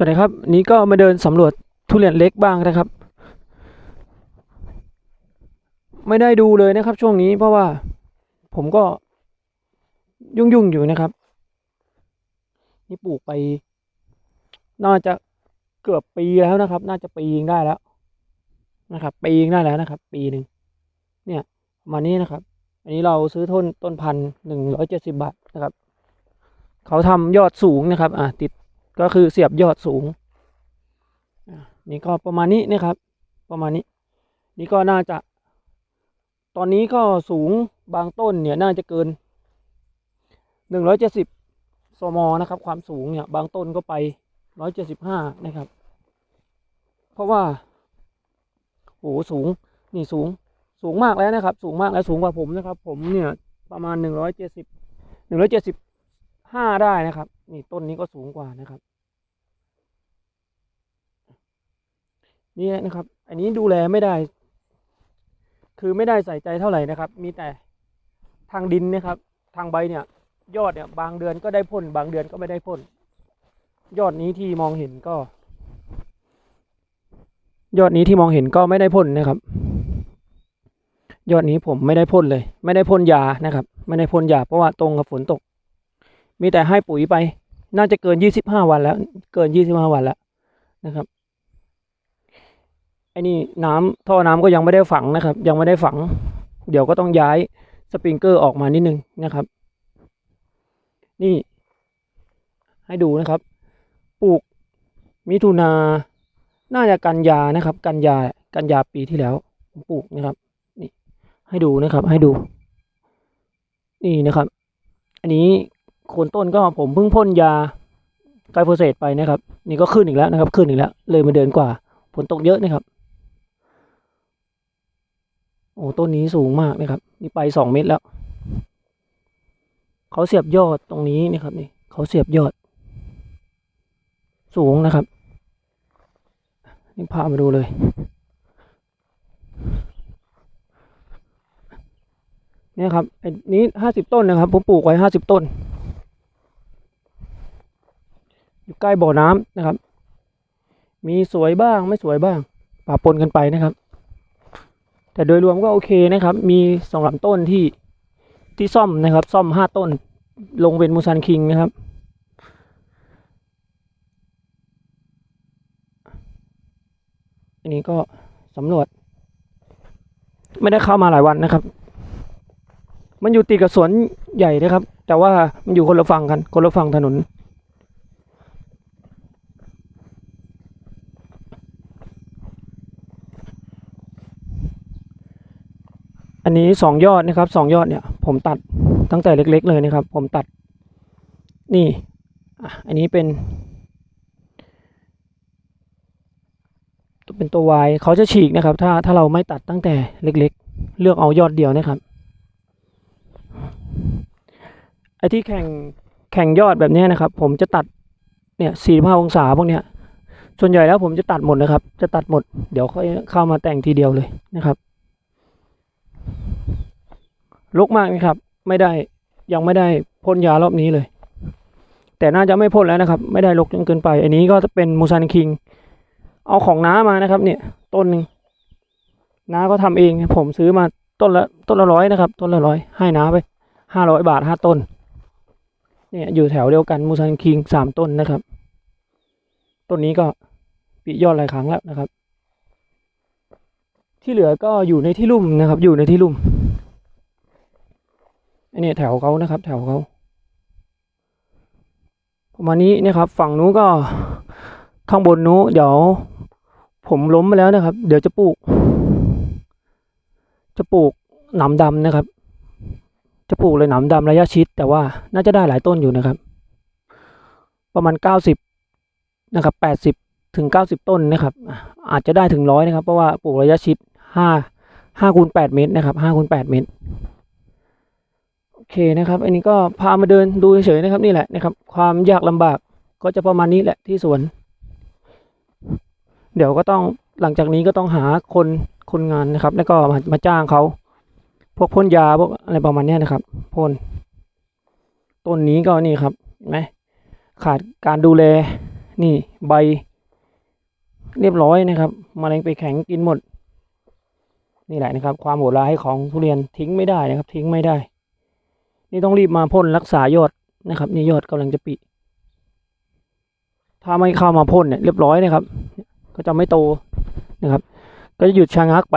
สวัสดีครับ นี้ก็มาเดินสำรวจทุเรียนเล็กบ้างนะครับ ไม่ได้ดูเลยนะครับ ช่วงนี้เพราะว่า ผมก็ยุ่งๆอยู่นะครับ นี่ปลูกไป น่าจะเกือบปีแล้วนะครับ น่าจะปียิงได้แล้วนะครับ ปียิงได้แล้วนะครับ ปีหนึ่งเนี่ยมานี้นะครับ อันนี้เราซื้อต้นต้นพันหนึ่งร้อยเจ็ดสิบาทนะครับ เขาทำยอดสูงนะครับ อ่าติด ก็คือเสียบยอดสูง นี่ก็ประมาณนี้นะครับ ประมาณนี้ นี่ก็น่าจะ ตอนนี้ก็สูงบางต้นเนี่ยน่าจะเกินหนึ่งร้อยเจ็ดสิบสมนะครับ ความสูงเนี่ย บางต้นก็ไปร้อยเจ็ดสิบห้านะครับ เพราะว่าโหสูงนี่สูงสูงมากแล้วนะครับ สูงมากแล้วสูงกว่าผมนะครับ ผมเนี่ยประมาณหนึ่งร้อยเจ็ดสิบหนึ่งร้อยเจ็ดสิบห้าได้นะครับ นี่ต้นนี้ก็สูงกว่านะครับ นี่นะครับ อันนี้ดูแลไม่ได้ คือไม่ได้ใส่ใจเท่าไหร่นะครับ มีแต่ทางดินนะครับ ทางใบเนี่ย ยอดเนี่ยบางเดือนก็ได้พ่น บางเดือนก็ไม่ได้พ่น ยอดนี้ที่มองเห็นก็ ยอดนี้ที่มองเห็นก็ไม่ได้พ่นนะครับ ยอดนี้ผมไม่ได้พ่นเลย ไม่ได้พ่นยานะครับ ไม่ได้พ่นยาเพราะว่าตรงกับฝนตก มีแต่ให้ปุ๋ยไป น่าจะเกินยี่สิบห้าวันแล้ว เกินยี่สิบห้าวันแล้วนะครับ ไอ้นี่น้ำท่อน้ำก็ยังไม่ได้ฝังนะครับ ยังไม่ได้ฝัง เดี๋ยวก็ต้องย้ายสปริงเกอร์ออกมานิดนึงนะครับ นี่ ให้ดูนะครับ ปลูกมิถุนา น่าจะกันยานะครับ กันยากันยาปีที่แล้วปลูกนะครับ นี่ ให้ดูนะครับ ให้ดู นี่นะครับ อันนี้โคนต้นก็ผมเพิ่งพ่นยาไกลโฟเสตไปนะครับ นี่ก็ขึ้นอีกแล้วนะครับ ขึ้นอีกแล้ว เลยมาเดินกว่าฝนตกเยอะนะครับ โอ้ต้นนี้สูงมากนะครับ นี่ไปสองเมตรแล้ว เขาเสียบยอดตรงนี้นะครับนี่เขาเสียบยอด สูงนะครับ นี่พามาดูเลย เนี่ยครับไอ้นี้ห้าสิบต้นนะครับผมปลูกไว้ห้าสิบต้น อยู่ใกล้บ่อน้ำนะครับ มีสวยบ้างไม่สวยบ้างปะปนกันไปนะครับ แต่โดยรวมก็โอเคนะครับ มีสองลำต้นที่ที่ซ่อมนะครับ ซ่อมห้าต้น ลงเป็นมูซันคิงนะครับ อันนี้ก็สำรวจ ไม่ได้เข้ามาหลายวันนะครับ มันอยู่ติดกับสวนใหญ่นะครับ แต่ว่ามันอยู่คนละฝั่งกัน คนละฝั่งถนน อันนี้สองยอดนะครับสองยอดเนี่ย ผมตัดตั้งแต่เล็ก ๆ เลยนะครับ ผมตัดนี่อันนี้เป็น เป็นตัววายเขาจะฉีกนะครับ ถ้าถ้าเราไม่ตัดตั้งแต่เล็ก ๆ เลือกเอายอดเดียวนะครับไอ้ที่แข่งแข่งยอดแบบนี้นะครับ ผมจะตัดเนี่ยสี่ห้าองศาพวกเนี้ยส่วนใหญ่แล้วผมจะตัดหมดนะครับ จะตัดหมด เดี๋ยวค่อยเข้ามาแต่งทีเดียวเลยนะครับ ลกมากไหมครับ ไม่ได้ยังไม่ได้พ่นยารอบนี้เลย แต่น่าจะไม่พ่นแล้วนะครับ ไม่ได้ลกจนเกินไป อันนี้ก็จะเป็นมูซันคิง เอาของน้ามานะครับ เนี่ยต้นหนึ่งน้าก็ทำเองผมซื้อมาต้นละต้นละร้อยนะครับ ต้นละร้อยให้น้าไปห้าร้อยบาทห้าต้น เนี่ยอยู่แถวเดียวกันมูซันคิงสามต้นนะครับ ต้นนี้ก็ปิยอดหลายครั้งแล้วนะครับ ที่เหลือก็อยู่ในที่ลุ่มนะครับ อยู่ในที่ลุ่มอันนี้แถวเขานะครับ แถวเขาประมาณนี้นะครับ ฝั่งนู้นก็ข้างบนนู้นเดี๋ยว ผมล้มมาแล้วนะครับ เดี๋ยวจะปลูก จะปลูกหนามดำนะครับ จะปลูกเลยหนามดำระยะชิด แต่ว่าน่าจะได้หลายต้นอยู่นะครับ ประมาณเก้าสิบนะครับแปดสิบถึงเก้าสิบต้นนะครับ อาจจะได้ถึงร้อยนะครับ เพราะว่าปลูกระยะชิด ห้าห้าคูณแปดเมตรนะครับห้าคูณแปดเมตรโอเคนะครับ อันนี้ก็พามาเดินดูเฉยๆนะครับนี่แหละนะครับ ความยากลำบากก็จะประมาณนี้แหละที่สวน เดี๋ยวก็ต้องหลังจากนี้ก็ต้องหาคนคนงานนะครับ แล้วก็มามาจ้างเขาพวกพ่นยาพวกอะไรประมาณนี้นะครับพ่นต้นนี้ก็นี่ครับเห็นไหมขาดการดูแลนี่ใบเรียบร้อยนะครับมแมลงไปแข็งกินหมด นี่แหละนะครับ ความโหดร้ายของทุเรียนทิ้งไม่ได้นะครับ ทิ้งไม่ได้ นี่ต้องรีบมาพ่นรักษายอดนะครับนี่ยอดกำลังจะปิ ถ้าไม่เข้ามาพ่นเนี่ยเรียบร้อยนะครับ ก็จะไม่โตนะครับ ก็จะหยุดชะงักไป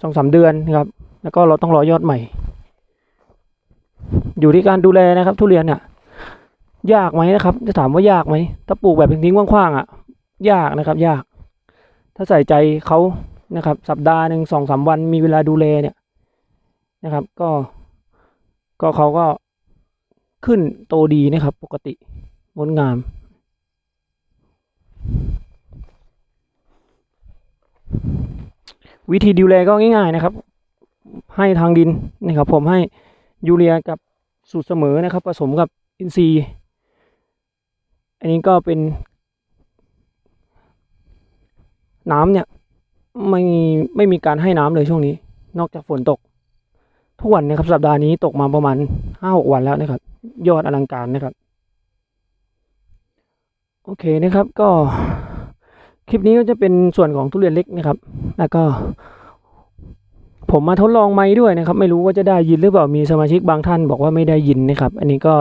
สองสามเดือนนะครับ แล้วก็เราต้องรอยอดใหม่ อยู่ที่การดูแลนะครับ ทุเรียนเนี่ยยากไหมนะครับ จะถามว่ายากไหมถ้าปลูกแบบทิ้งๆกว้างๆอะ ยากนะครับ ยาก ถ้าใส่ใจเขา นะครับ สัปดาห์หนึ่งสองสามวันมีเวลาดูแลเนี่ยนะครับ ก็ก็เขาก็ขึ้นโตดีนะครับ ปกติงดงามวิธีดูแลก็ง่ายๆนะครับ ให้ทางดินนะครับ ผมให้ยูเรียกับสูตรเสมอนะครับ ผสมกับอินทรีย์ อันนี้ก็เป็นน้ำเนี่ย ไม่ไม่มีการให้น้ำเลยช่วงนี้ นอกจากฝนตก ทุกวันนะครับสัปดาห์นี้ตกมาประมาณห้าหกวันแล้วนะครับ ยอดอลังการนะครับ โอเคนะครับก็ คลิปนี้ก็จะเป็นส่วนของทุเรียนเล็กนะครับ แล้วก็ ผมมาทดลองไม้ด้วยนะครับ ไม่รู้ว่าจะได้ยินหรือเปล่ามีสมาชิกบางท่านบอกว่าไม่ได้ยินนะครับ อันนี้ก็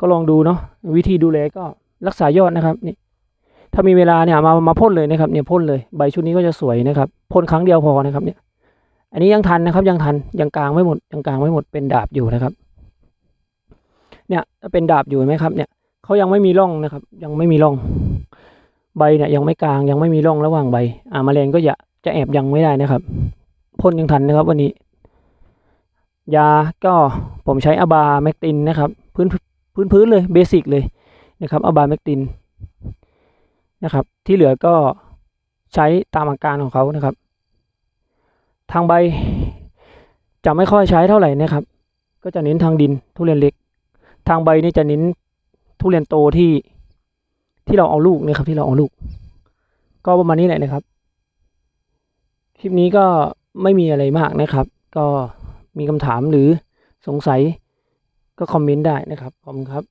ก็ลองดูเนาะวิธีดูแลก็รักษายอดนะครับนี่ ถ้ามีเวลาเนี่ยมามาพ่นเลยนะครับเนี่ยพ่นเลยใบชุดนี้ก็จะสวยนะครับพ่นครั้งเดียวพอนะครับเนี่ย อันนี้ยังทันนะครับยังทันยังกลางไม่หมดยังกลางไม่หมดเป็นดาบอยู่นะครับ เนี่ยเป็นดาบอยู่ไหมครับเนี่ยเขายังไม่มีร่องนะครับ ยังไม่มีร่องใบเนี่ยยังไม่กลางยังไม่มีร่องระหว่างใบ อ่าแมลงก็จะจะแอบยังไม่ได้นะครับพ่นยังทันนะครับ วันนี้ ยาก็ผมใช้อบาแมกตินนะครับ พื้นพื้นพื้นเลยเบสิกเลยนะครับอบาแมกติน นะครับ ที่เหลือก็ใช้ตามอาการของเขานะครับ ทางใบจะไม่ค่อยใช้เท่าไหร่นะครับ ก็จะเน้นทางดินทุเรียนเล็ก ทางใบนี่จะเน้นทุเรียนโตที่ที่เราเอาลูกนะครับ ที่เราเอาลูก ก็ประมาณนี้แหละนะครับ คลิปนี้ก็ไม่มีอะไรมากนะครับ ก็มีคำถามหรือสงสัยก็คอมเมนต์ได้นะครับ ขอบคุณครับ